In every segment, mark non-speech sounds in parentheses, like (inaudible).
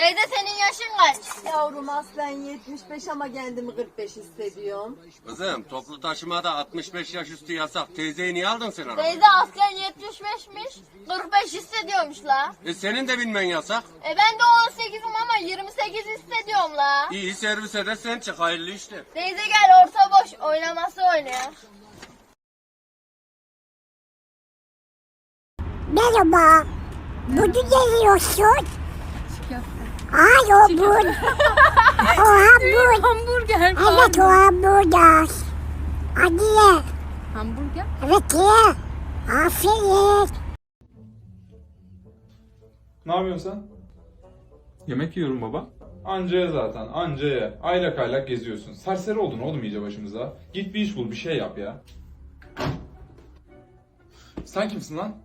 Teyze senin yaşın kaç? Yavrum aslen 75 ama kendimi 45 hissediyorum. Kızım toplu taşımada 65 yaş üstü yasak. Teyzeyi niye aldın sen arabaya? Teyze aslen 75'miş. 45 hissediyormuş la. E senin de bilmen yasak. E ben de 18'im ama 28 hissediyorum la. İyi servise de sen çık hayırlı işler. Teyze gel orta boş oynaması oynuyor. Merhaba. Bunu geliyorsun. Ay o bu. (laughs) o (laughs) hamburger. Hamburger. Evet o hamburger. Hadi ye. Hamburger. Evet ye. Aferin. Ne yapıyorsun sen? Yemek yiyorum baba. Anca ye zaten, anca ye. Aylak aylak geziyorsun. Serseri oldun oğlum iyice başımıza. Git bir iş bul, bir şey yap ya. Sen kimsin lan?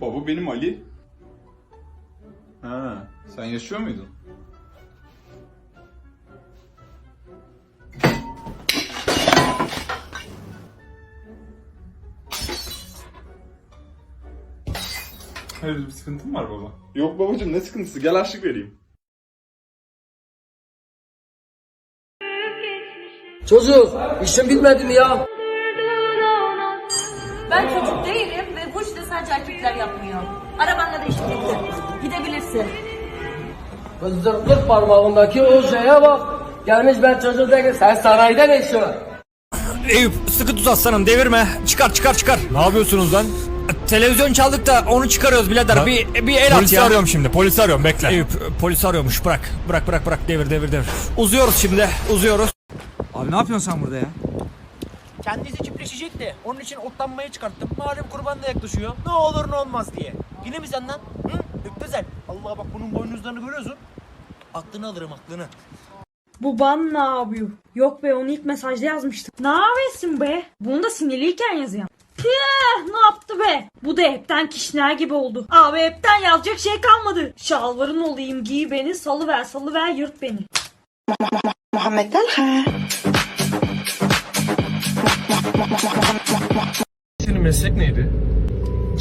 Baba benim Ali. Sen yaşıyor muydun? Hayırdır bir sıkıntın mı var baba? Yok babacığım ne sıkıntısı gel harçlık vereyim. Çocuk işin bitmedi mi ya? Ben çocuk değilim ve bu işte sadece erkekler yapmıyor. Arabanla da işin bitti. Gidebilirsin. Zırtlık parmağındaki o şeye bak. Gelmiş ben çocuk değilim. Sen sanayide ne işin var? Eyüp sıkı tut aslanım devirme. Çıkar çıkar çıkar. Ne yapıyorsunuz lan? Televizyon çaldık da onu çıkarıyoruz birader. Ha? Bir, bir el at Polisi ya. arıyorum şimdi. Polisi arıyorum bekle. Eyüp polis arıyormuş bırak. Bırak bırak bırak devir devir devir. Uzuyoruz şimdi uzuyoruz. Abi ne yapıyorsun sen burada ya? Kendisi çiftleşecekti. Onun için otlanmaya çıkarttım. Malum kurban da yaklaşıyor. Ne olur ne olmaz diye. Yine mi senden? Hı? Müptezel. Allah bak bunun boynuzlarını görüyorsun. Aklını alırım aklını. Bu ban ne yapıyor? Yok be onu ilk mesajda yazmıştım. Ne yapıyorsun be? Bunu da sinirliyken yazıyor. Püh, ne yaptı be? Bu da hepten kişner gibi oldu. Abi hepten yazacak şey kalmadı. Şalvarın olayım giy beni salıver salıver yırt beni. Muhammed Talha. Senin meslek neydi?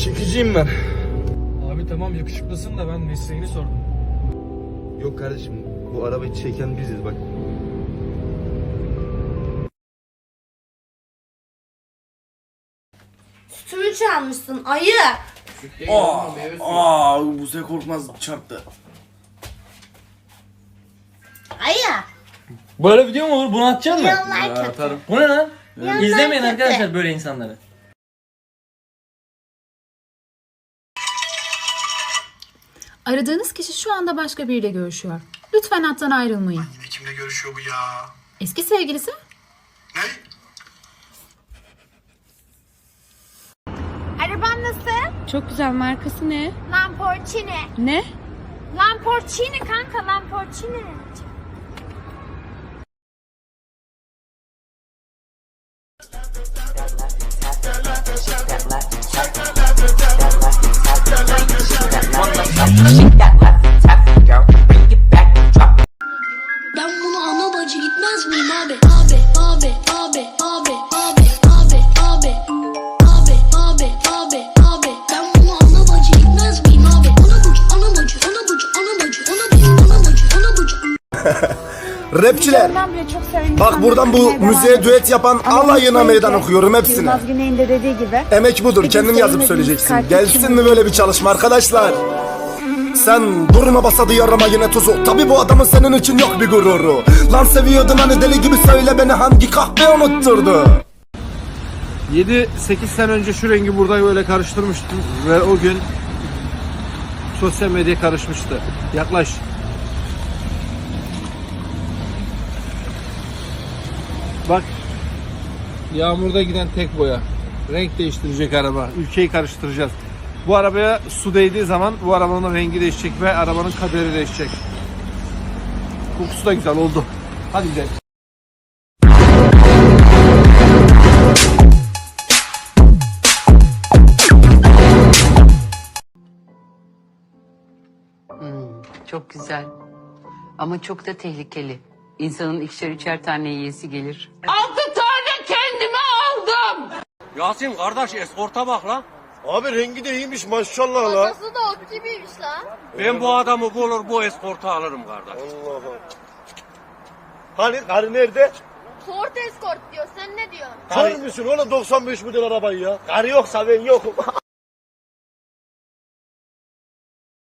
Çekiciyim ben. Tamam yakışıklısın da ben mesleğini sordum. Yok kardeşim bu arabayı çeken biziz bak. Sütümü çalmışsın ayı. Aa bu se korkmaz çarptı. Ayı. Böyle video mu olur? Bunu atacaksın mı? Yanlar kötü. Bu ne lan? Yanlar İzlemeyin kötü. arkadaşlar böyle insanları. Aradığınız kişi şu anda başka biriyle görüşüyor. Lütfen hattan ayrılmayın. Kimle görüşüyor bu ya? Eski sevgilisi? Ne? Araban nasıl? Çok güzel markası ne? Lamborghini. Ne? Lamborghini kanka Lamborghini. Ben bunu ana bacı gitmez miyim abi? Abi, abi, abi, abi, abi, abi, abi. Abi, abi, abi, abi. Ben ana bacı gitmez miyim? Ana bacı, ana bacı, ana bacı, ana bacı, ana bacı, ana bacı, ana bacı. Rapçiler. Bak buradan bu müziğe düet yapan alayına meydan okuyorum hepsine. Emek budur. Kendin yazıp söyleyeceksin. Gelsin mi böyle bir çalışma arkadaşlar? Sen durma basadı yarama yine tuzu Tabi bu adamın senin için yok bir gururu Lan seviyordun hani deli gibi söyle beni hangi kahve unutturdu 7-8 sene önce şu rengi burada böyle karıştırmıştım ve o gün sosyal medya karışmıştı. Yaklaş. Bak. Yağmurda giden tek boya. Renk değiştirecek araba. Ülkeyi karıştıracağız. Bu arabaya su değdiği zaman bu arabanın rengi değişecek ve arabanın kaderi değişecek. Kokusu da güzel oldu. Hadi gidelim. Çok güzel. Ama çok da tehlikeli. İnsanın ikişer üçer tane yiyesi gelir. Yasin kardeş eskorta bak lan. Abi rengi de iyiymiş maşallah la. Babası da o gibiymiş la. Ben bu adamı bulur bu eskortu alırım kardeş. Hani karı nerede? Ford Escort diyor. Sen ne diyorsun? Kar mısın oğlum 95 model arabayı ya? Karı yoksa ben yokum. (laughs)